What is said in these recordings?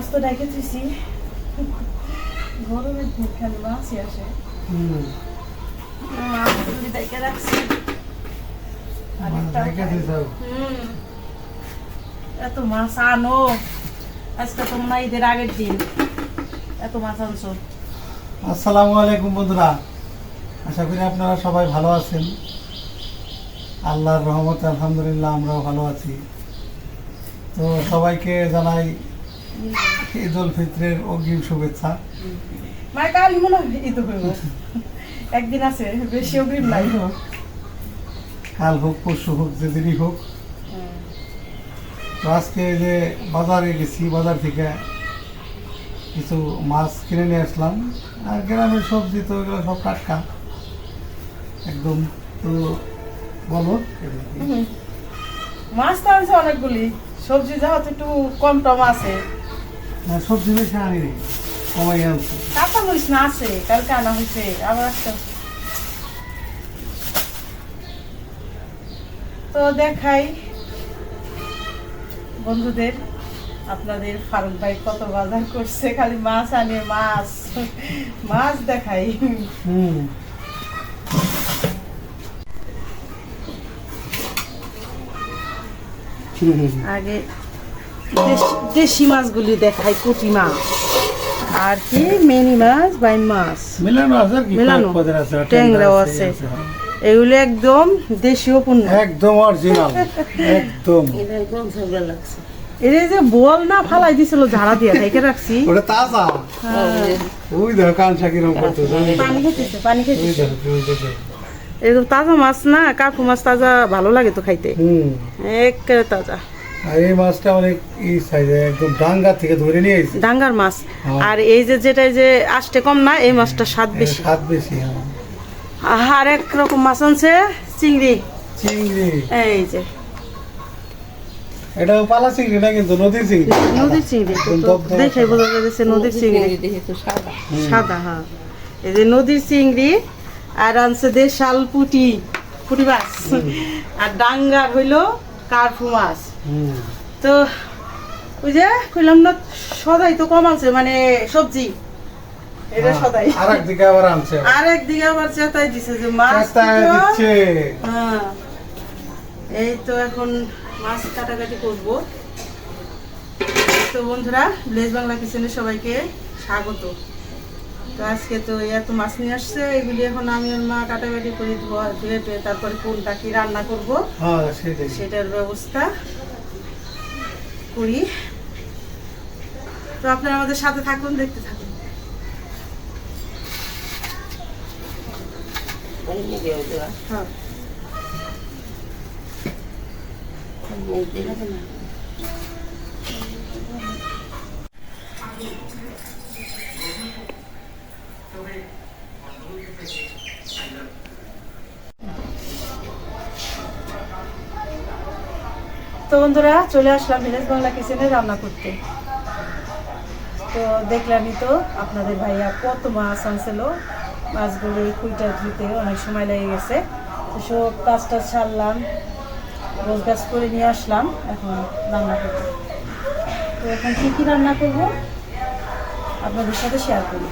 মাছ তো ডেকে দিছি গরমের দিন খালি মাছই আসে। হুম। মাছ রাখছি। আরেকটা রেখে দিতে হবে। হুম। এত মাছ আনো। আজকে তো মনে হয় ঈদের আগের দিন। এত মাছ আনছো। আসসালামু আলাইকুম বন্ধুরা। আশা করি আপনারা সবাই ভালো আছেন। আল্লাহর রহমতে আলহামদুলিল্লাহ আমরাও ভালো আছি। তো সবাইকে জানাই ঈদ উল ফিত্রের অগ্রিম শুভেচ্ছা। মানে কাল মনে হয় ঈদ হইব। একদিন আছে বেশি অগ্রিম নাই। কাল হোক পরশু হোক যেদিনই হোক। তো আজকে যে বাজারে গেছি বাজার থেকে কিছু মাছ কিনে নিয়ে আসলাম। আর গ্রামের সবজি তো এগুলো সব টাটকা। একদম তো বলো। মাছ তো আনছে অনেকগুলি। সবজি যাওয়া তো একটু কম টম আছে। সবজি বেশি আনি নি কমাই আনছি। কাঁচা মরিচ না আছে কালকে আনা হয়েছে আবার একটা তো দেখাই বন্ধুদের আপনাদের ফারুক ভাই কত বাজার করছে খালি মাছ আনে মাছ মাছ দেখাই। হুম। আগে দেশ- দেশি মাছগুলি দেখাই পুঁটি মাছ। আর কি? মেনি মাছ বাইম মাছ। মিলানো আছে মিলানো। ট্যাংরাও আছে। হ্যাঁ। এগুলো একদম দেশীয় পণ্য। একদম অরিজিনাল একদম। এই যে বল না ফালাই দিছিল ঝাড়া দিয়ে ঢেকে রাখছি? ওটা তাজা। ওই দেখো কানসা কিরম করতে পানি খেতেছে পানি খেতেছে। ওই একদম তাজা মাছ না কাকু মাছ তাজা ভালো লাগে তো খাইতে। হুম। একেবারে তাজা। আর এই মাছটা অনেক এই সাইজে একদম ডাঙ্গা থেকে ধরে নিয়ে এসেছি। ডাঙ্গার মাছ। হ্যাঁ। আর এই যে যেটা এই যে আসতে কম না এই মাছটা স্বাদ বেশি। স্বাদ বেশি হ্যাঁ। আর এক রকম মাছ আনছে চিংড়ি। চিংড়ি। এই যে। এটা পালা চিংড়ি না কিন্তু নদীর চিংড়ি? নদীর চিংড়ি দেখে বোঝা যাচ্ছে নদীর চিংড়ি। হুম। সাদা হ্যাঁ। এই যে নদীর চিংড়ি আর আনছে দেশাল পুটি পুটি মাছ। আর ডাঙ্গার হইল কার্ফু মাছ। তো ওই যে কইলাম না সদাই তো কম আছে মানে সবজি। এটা সদাই। আর একদিকে আবার আনছে। আর একদিকে আবার চেতাই দিছে যে মাছ দিচ্ছে। হ্যাঁ। এই তো এখন মাছ কাটাকাটি করব। তো বন্ধুরা ব্লেজ বাংলা কিচেনে সবাইকে স্বাগত। তো আজকে তো এত মাছ নিয়ে আসছে এগুলি এখন আমি আর মা কাটাকাটি করে ধোয়া ধুয়ে তারপরে কোনটা কি রান্না করব হ্যাঁ সেটার ব্যবস্থা। করি। তো আপনারা আমাদের সাথে থাকুন দেখতে থাকুন। হ্যাঁ। তো বন্ধুরা, চলে আসলাম ভিলেজ বাংলা কিচেনে রান্না করতে। তো দেখলামই তো আপনাদের ভাইয়া কত মাছ আনছিল। মাছগুলো এই খুঁইটা ধুতে অনেক সময় লেগে গেছে। তো সব কাজ টাজ ছাড়লাম রোজ গাছ করে নিয়ে আসলাম, এখন রান্না করতে। তো এখন কী কী রান্না করব? আপনাদের সাথে শেয়ার করি।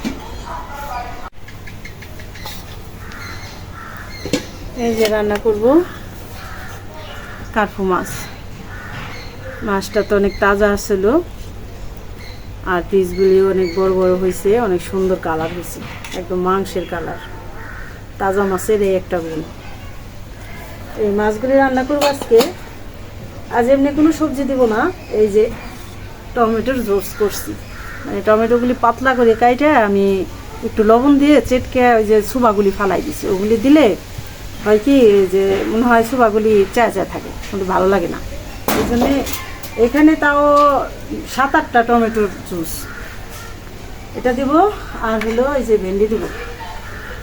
এই যে রান্না করব, কার্পু মাছ। মাছটা তো অনেক তাজা ছিল আর পিসগুলি অনেক বড় বড় হয়েছে অনেক সুন্দর কালার হয়েছে একদম মাংসের কালার। তাজা মাছের এই একটা গুণ। এই মাছগুলি রান্না করব আজকে। আজ এমনি কোনো সবজি দিব না, এই যে টমেটোর জোস করছি। মানে টমেটোগুলি পাতলা করে কাইটা আমি একটু লবণ দিয়ে চেটকে ওই যে সুবাগুলি ফালাই দিছি। ওগুলি দিলে হয় কি যে মনে হয় সুবাগুলি চায় চায় থাকে, কিন্তু ভালো লাগে না। এই জন্যে এখানে তাও সাত আটটা টমেটোর জুস। এটা দিব, আর হলো এই যে ভেন্ডি দিব।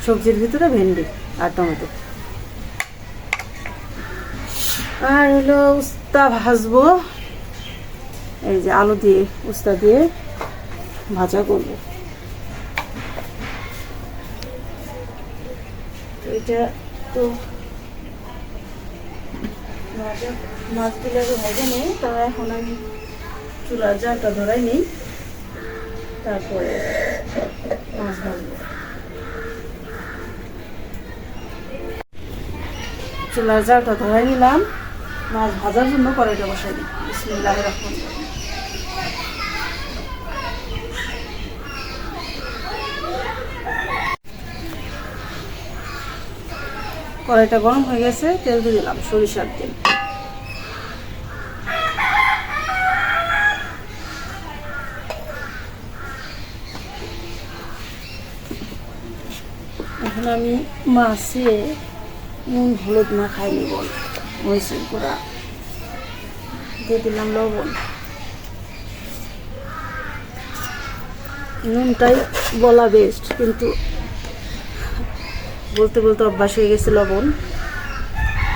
সবজির ভিতরে ভেন্ডি আর টমেটো। আর হলো উস্তা ভাজবো। এই যে আলু দিয়ে, উস্তা দিয়ে ভাজা করব। এটা তো নেই, তো এখন আমি চুলার জালটা ধরাই নিই। তারপরে মাছ চুলার জালটা ধরাই নিলাম। মাছ ভাজার জন্য কড়াইটা বসাই দিই। বিসমিল্লাহ রহমানির কড়াইটা গরম হয়ে গেছে, তেল দিয়ে দিলাম, সরিষার তেল। এখন আমি মাছে নুন, হলুদ না খাই নিব মরিচের গুঁড়া। দিয়ে দিলাম লবণ। নুনটাই বলা বেস্ট কিন্তু বলতে বলতে অভ্যাস হয়ে গেছে লবণ।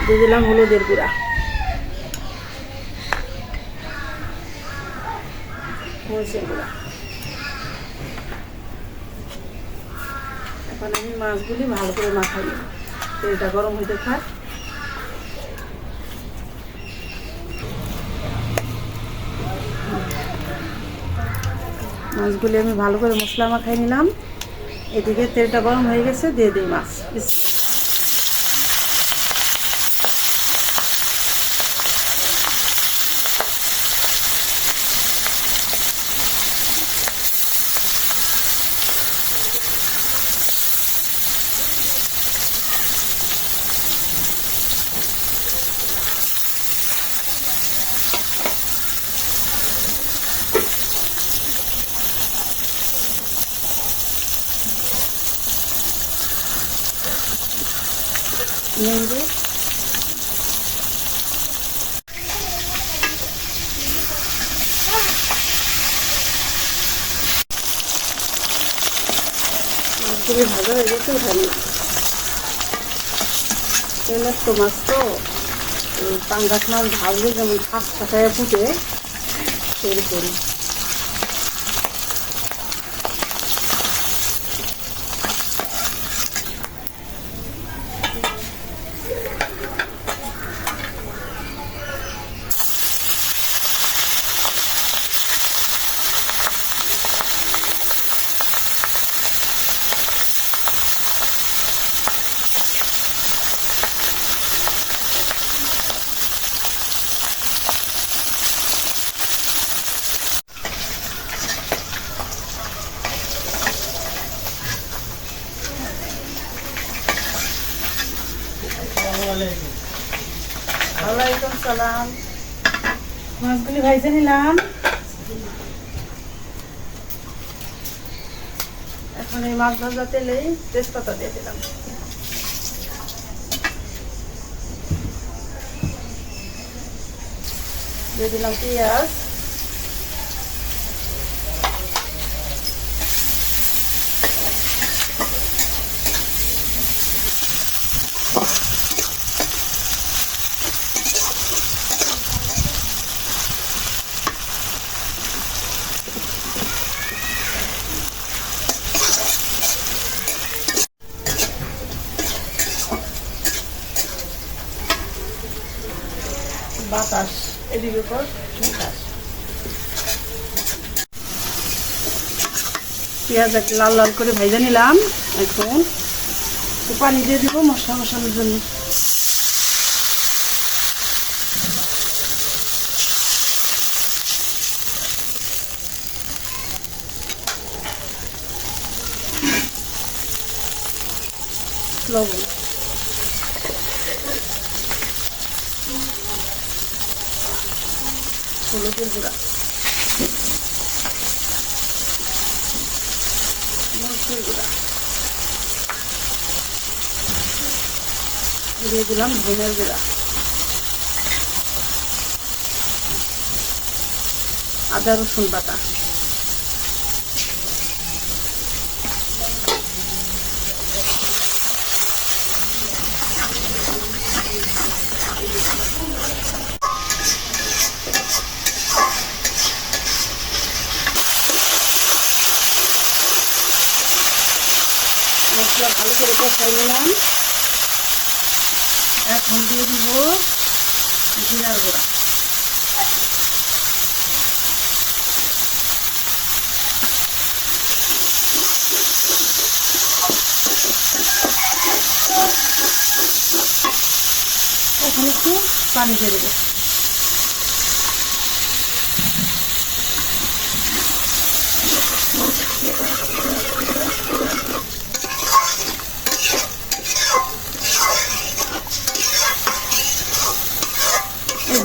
দিয়ে দিলাম হলুদের গুঁড়া। এখন আমি মাছগুলি ভালো করে মাখাই। তেলটা গরম হইতে থাক। মাছগুলি আমি ভালো করে মশলা মাখাই নিলাম। এদিকে তেলটা গরম হয়ে গেছে দিয়ে দিই মাছ। নেড়ে মাছগুলি ভাজা হয়ে গেছে নিলাম তেলের তো মাছ তো পাঙ্গাস মাছ ভাজলে যেমন ফাঁক ফাঁকায় ফুটে তৈরি ওয়ালাইকুম ভাইজে নিলাম। এখন এই মাছ ভাজা তেলে তেজপাতা দিয়ে দিলাম। দিয়ে দিলাম পেঁয়াজ বাতাস এদিকে উপর বাতাস পেঁয়াজ এক লাল লাল করে ভেজে নিলাম। এখন একটু পানি দিয়ে দিব মশলা মশলার জন্য। লবণ। হলুদের গুঁড়া মরিচের গুঁড়া দিয়ে দিলাম ধনের গুঁড়া। আদা রসুন বাটা। মশলা ভালো করে কষাই নিলাম। 물 দিয়ে দিব জিরার গুঁড়া ওখানে একটু পানি দিয়ে দেবো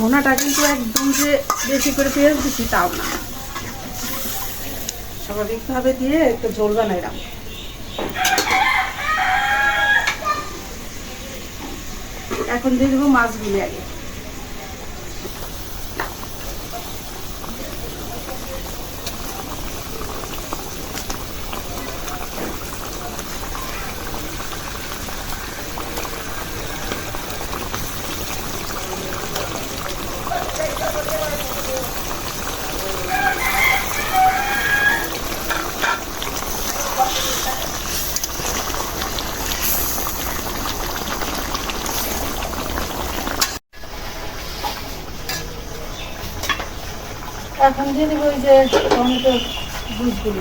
ভুনাটা কিন্তু একদম যে বেশি করে পেঁয়াজ দিচ্ছি তাও না। স্বাভাবিকভাবে দিয়ে একটু ঝোল বানাইলাম। এখন দিয়ে দেবো মাছগুলি আগে। এখন দিয়ে দেবো ওই যে টমেটো জুসগুলি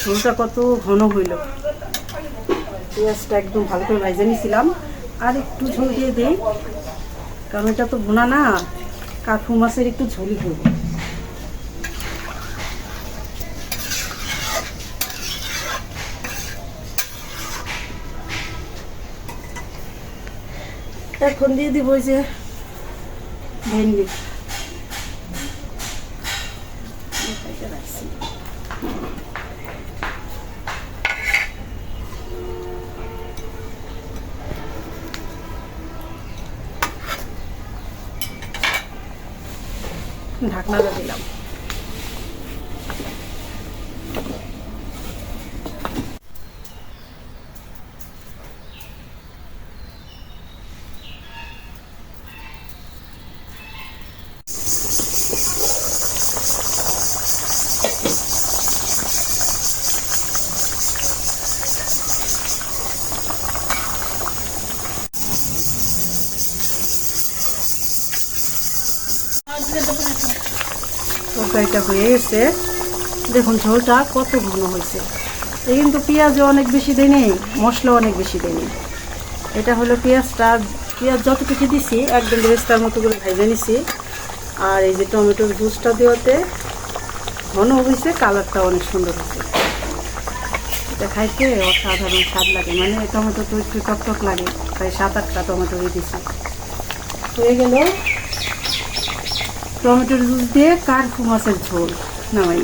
ঝোলটা কত ঘন হইল। পেঁয়াজটা একদম ভালো করে ভাজে নিয়েছিলাম আর একটু ঝোল দিয়ে দিই, কারণ এটা তো ভুনা না। কাঠু মাছের একটু ঝোলই করব। এখন দিয়ে দিব যে ভেন্ডি এটা রাখছি। ঢাকনাটা দিলাম তরকারিটা হয়ে গেছে দেখুন ঝোলটা কত ঘন হয়েছে। এই কিন্তু পেঁয়াজও অনেক বেশি দেয়নি মশলা অনেক বেশি দেয়নি এটা হলো পেঁয়াজটা, পেঁয়াজ যতটুকু দিছি, একদম বেরেস্তার মতো করে ভেজে নিছি। আর এই যে টমেটোর জুসটা দেওয়াতে, ঘন হয়েছে কালারটা অনেক সুন্দর হয়েছে। এটা খাইতে অসাধারণ স্বাদ লাগে মানে টমেটো তো একটু টকটক লাগে, তাই সাত আটটা টমেটো দিয়ে দিছি। হয়ে গেল টমেটোর জুস দিয়ে কারফু মাছের ঝোল। নামাই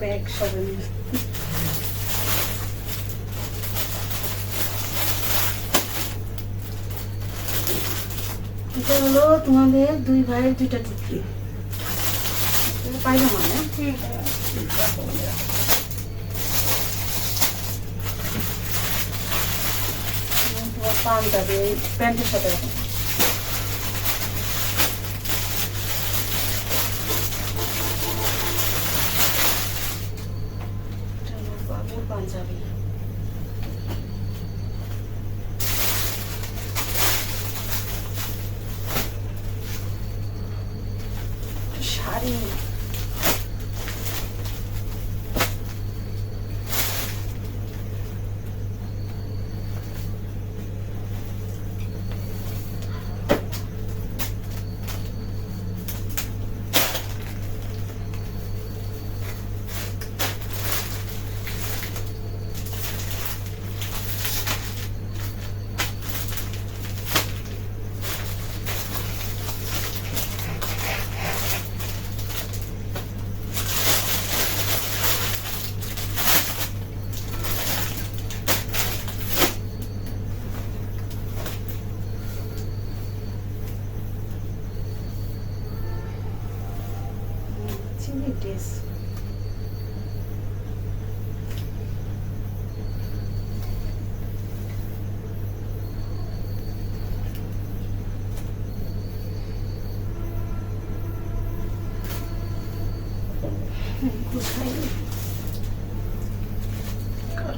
ব্যাগ সবে এটা হলো তোমাদের দুই ভাইয়ের দুইটা টুকরি পাইলাম মানে প্যান্টের সাথে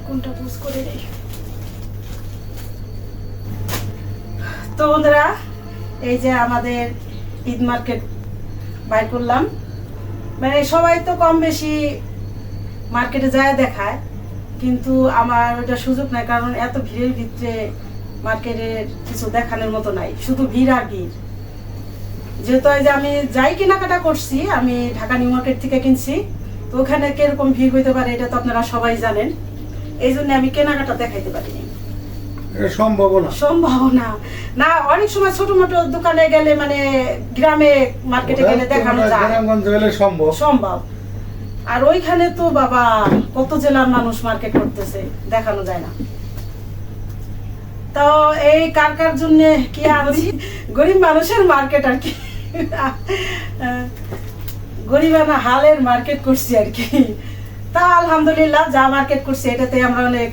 কোনটা বুঝ করে রে তো বন্ধুরা, এই যে আমাদের ঈদ মার্কেট বাইর করলাম। মানে সবাই তো কম বেশি মার্কেটে যায় দেখায়, কিন্তু আমার ওটা সুযোগ নাই, কারণ এত ভিড়ের ভিতরে মার্কেটের কিছু দেখানোর মতো নাই, শুধু ভিড় আর ভিড়। যেহেতু যে আমি যাই কেনাকাটা করছি, আমি ঢাকা নিউ মার্কেট থেকে কিনছি, তো ওখানে কীরকম ভিড় হইতে পারে এটা তো আপনারা সবাই জানেন। এই জন্য আমি কেনাকাটা দেখাইতে পারিনি। সম্ভাবনা। সম্ভাবনা। না অনেক সময় ছোট মোটো দোকানে গেলে মানে গ্রামে মার্কেটে গেলে দেখানো যায়। সম্ভব। সম্ভব। আর ওইখানে তো বাবা কত জেলার মানুষ মার্কেট করতেছে দেখানো যায় না। তো এই কার কার জন্য কি আনছি গরিব মানুষের মার্কেট আর কি। গরিবানা হালের মার্কেট করছি আর কি। তা আলহামদুলিল্লাহ যা মার্কেট করছে এটাতে আমরা অনেক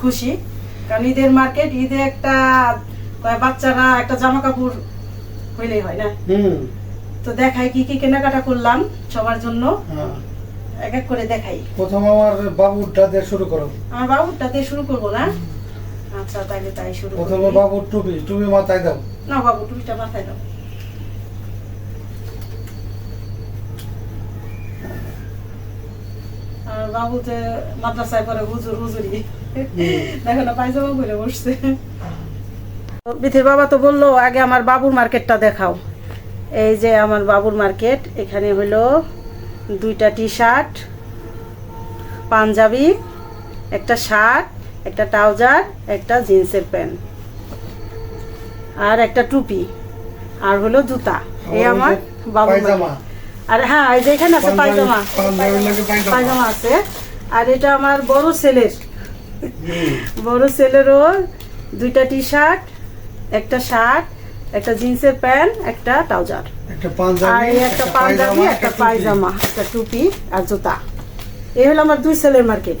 খুশি। কারণ ঈদের মার্কেট ঈদে একটা বাচ্চারা একটা জামা কাপড় হইলেই হয় না? তো দেখাই কি কি কেনাকাটা করলাম সবার জন্য। হ্যাঁ। এক এক করে দেখাই। প্রথম আমার বাবুরটা দিয়ে শুরু করো। আমার বাবুরটা দিয়ে শুরু করব না? আচ্ছা তাইলে তাই শুরু প্রথমে বাবুর টুপি টুপি মাথায় দাও। না বাবু টুপিটা মাথায় দাও। আর বাবু যে মাদ্রাসায় পরে হুজুর হুজুরি। দেখো না পায়জামা করে বসছে। বিথির বাবা তো বলল আগে আমার বাবুর মার্কেটটা দেখাও। এই যে আমার বাবুর মার্কেট এখানে হলো দুইটা টি শার্ট পাঞ্জাবি একটা শার্ট একটা ট্রাউজার একটা জিন্সের প্যান্ট আর একটা টুপি আর হলো জুতা। এই আমার বাবুর market। আর হ্যাঁ এই যে এখানে আছে পায়জামা। পায়জামা। আছে। আর এটা আমার বড় ছেলের। বড় ছেলেরও দুইটা টি শার্ট একটা শার্ট একটা জিন্সের প্যান্ট একটা ট্রাউজার। একটা আর পাঞ্জাবি একটা পাঞ্জাবি একটা পায়জামা একটা টুপি আর জুতা। এই হলো আমার দুই সেলের মার্কেট।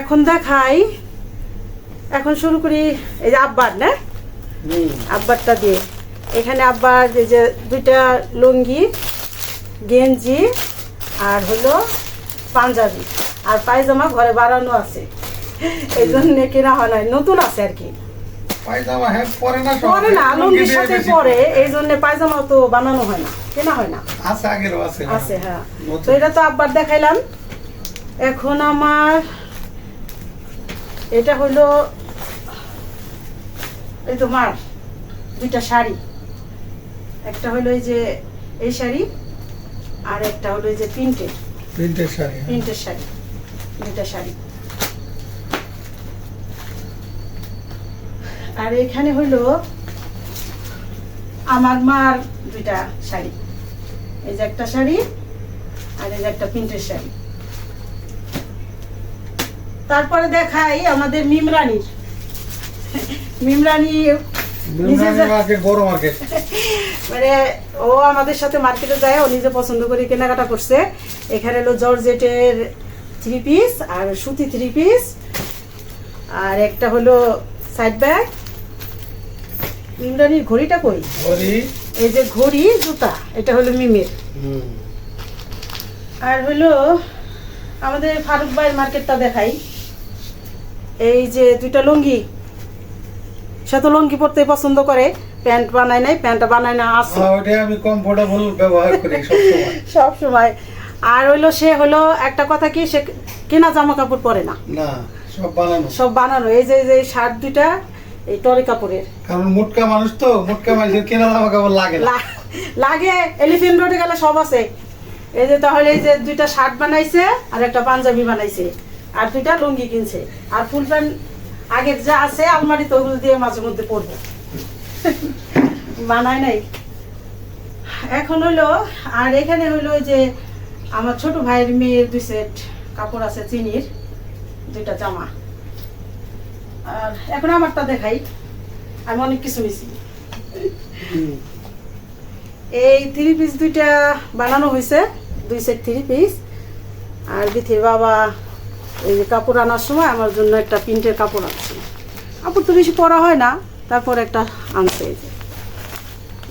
এখন দেখাই। এখন শুরু করি এই যে আব্বার না। আব্বারটা দিয়ে। এখানে আব্বার এই যে দুইটা লুঙ্গি গেঞ্জি আর হলো পাঞ্জাবি আর পায়জামা ঘরে বানানো আছে। এই জন্য কেনা হয় নাই নতুন আছে আর কি। পায়জামা হ্যাঁ পরে না। পরে লুঙ্গির সাথে পরে এই জন্য পায়জামা তো বানানো হয় না কেনা হয় না। আছে আগেরও আছে। আছে হ্যাঁ। তো এটা তো আব্বার দেখাইলাম। এখন আমার এটা হলো এই তো মার দুইটা শাড়ি। একটা হলো এই যে এই শাড়ি আর একটা হলো এই যে প্রিন্টের। প্রিন্টের শাড়ি হ্যাঁ। প্রিন্টের শাড়ি দুইটা শাড়ি। আর এখানে হলো আমার মার দুইটা শাড়ি। এই যে একটা শাড়ি আর এই যে একটা প্রিন্টের শাড়ি। তারপরে দেখাই আমাদের মিমরানির। মিমরানি মানে ও আমাদের সাথে মার্কেটে যায় ও নিজে পছন্দ করে কেনাকাটা করছে। এখানে হলো জর্জেটের থ্রি পিস আর সুতি থ্রি পিস আর একটা হলো সাইড ব্যাগ ইমরানির ঘড়িটা কই? এই যে ঘড়ি জুতা এটা হলো মিমের। আর হলো আমাদের ফারুক ভাইয়ের মার্কেটটা দেখাই। এই যে দুইটা লুঙ্গি সে তো লুঙ্গি পরতে পছন্দ করে। প্যান্ট বানায় নাই প্যান্টটা বানায় না আছে। হ্যাঁ, ওইটা আমি কমফোর্টেবল ব্যবহার করি সবসময়। সব সময় আর হইল সে হলো একটা কথা কি সে কেনা জামা কাপড় পরে না? না সব বানানো। সব বানানো। এই যে এই যে শার্ট দুইটা এই টরে কাপড়ের। কারণ মোটকা মানুষ তো মোটকা মানুষের কেনা জামা কাপড় লাগে না। লাগে এলিফেন্ট রোডে গেলে সব আছে। এই যে তাহলে এই যে দুইটা শার্ট বানাইছে আর একটা পাঞ্জাবি বানাইছে আর দুইটা লুঙ্গি কিনছে। আর ফুল প্যান্ট আগের যা আছে আলমারিতে ওগুলো দিয়ে মাঝে মধ্যে পরবে। বানায় নাই। এখন হলো আর এখানে হলো যে আমার ছোট ভাইয়ের মেয়ের দুই সেট কাপড় আছে চিনির, দুইটা জামা। আর এখন আমারটা দেখাই, আমি অনেক কিছু নিছি। এই থ্রি পিস দুইটা বানানো হয়েছে দুই সেট থ্রি পিস আর বিথির বাবা এই যে কাপড় আনার সময় আমার জন্য একটা প্রিন্টের কাপড় আনছে। কাপড় তো বেশি পরা হয় না। তারপর একটা আনছে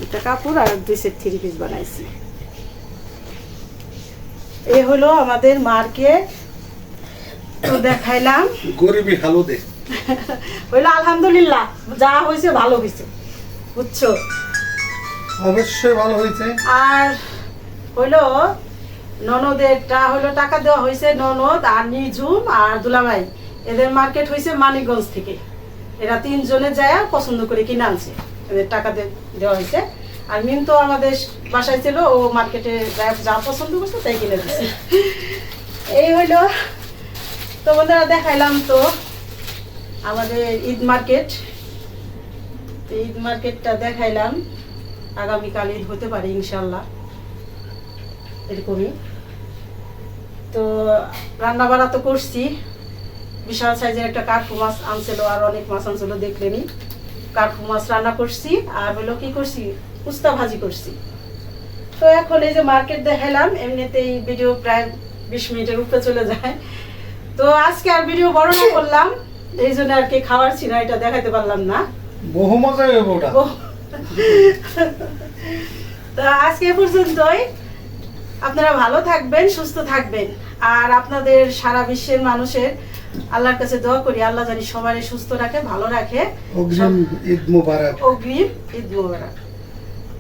একটা কাপড় আর দুই সেট থ্রি পিস বানাইছি। এ হলো আমাদের মার্কেট। তো দেখাইলাম। গরিবী হালুদে। হইল আলহামদুলিল্লাহ যা হয়েছে ভালো হয়েছে বুঝছ? অবশ্যই ভালো হয়েছে আর হইল ননদেরটা হইল টাকা দেওয়া হয়েছে ননদ আর নিজুম আর দুলাভাই। এদের মার্কেট হয়েছে মানিকগঞ্জ থেকে। এরা তিনজনে যায় পছন্দ করে কিনে আনছে। এদের টাকা দেওয়া হয়েছে। আর মিম তো আমাদের বাসায় ছিল, ও মার্কেটে যা পছন্দ করছে তাই কিনে দিচ্ছে এই হইল তো বন্ধুরা, দেখাইলাম তো আমাদের ঈদ মার্কেট ঈদ মার্কেটটা দেখাইলাম। আগামীকাল ঈদ হতে পারে ইনশাল্লাহ, এরকমই। তো রান্না বাড়া তো করছি। বিশাল সাইজের একটা কাঠু মাছ আনছিল আর অনেক মাছ আনছিল দেখলেনি। কাঠু মাছ রান্না করছি আর হলো কি করছি? উস্তা ভাজি করছি। তো এখন এই যে মার্কেট দেখাইলাম এমনিতেই ভিডিও প্রায় বিশ মিনিটের উপরে চলে যায়। তো আজকে আর ভিডিও বড় না করলাম এই জন্য আর কি খাওয়ার ছিল এটা দেখাতে পারলাম না। বহু মজা হইব ওটা। তো আজকে এ পর্যন্তই। আপনারা ভালো থাকবেন সুস্থ থাকবেন। আর আপনাদের সারা বিশ্বের মানুষের আল্লাহর কাছে দোয়া করি আল্লাহ জানি সবারই সুস্থ রাখে ভালো রাখে। অগ্রিম ঈদ মুবারক। অগ্রিম ঈদ মোবারক।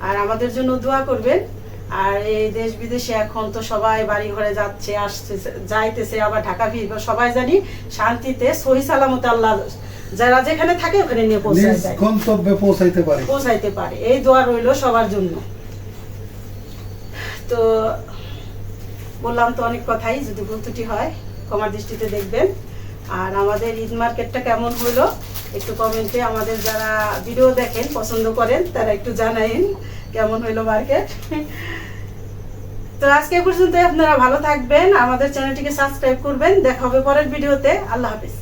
আর আমাদের জন্য দোয়া করবেন। আর এই দেশ বিদেশে এখন তো সবাই বাড়ি ঘরে যাচ্ছে আসছে যাইতেছে আবার ঢাকা ফিরবে। সবাই জানি শান্তিতে সহি সালামতে আল্লাহ যারা যেখানে থাকে ওখানে নিয়ে পৌঁছায় যায়। গন্তব্যে পৌঁছাইতে পারে। পৌঁছাইতে পারে। এই দোয়া রইল সবার জন্য। তো বললাম তো অনেক কথাই যদি ভুল ত্রুটি হয় কমার দৃষ্টিতে দেখবেন। আর আমাদের ঈদ মার্কেটটা কেমন হলো একটু কমেন্টে আমাদের যারা ভিডিও দেখেন, পছন্দ করেন, তারা একটু জানাইন কেমন হইল মার্কেট। তো আজকে পর্যন্ত আপনারা ভালো থাকবেন। আমাদের চ্যানেলটিকে সাবস্ক্রাইব করবেন। দেখা হবে পরের ভিডিওতে। আল্লাহ হাফিজ।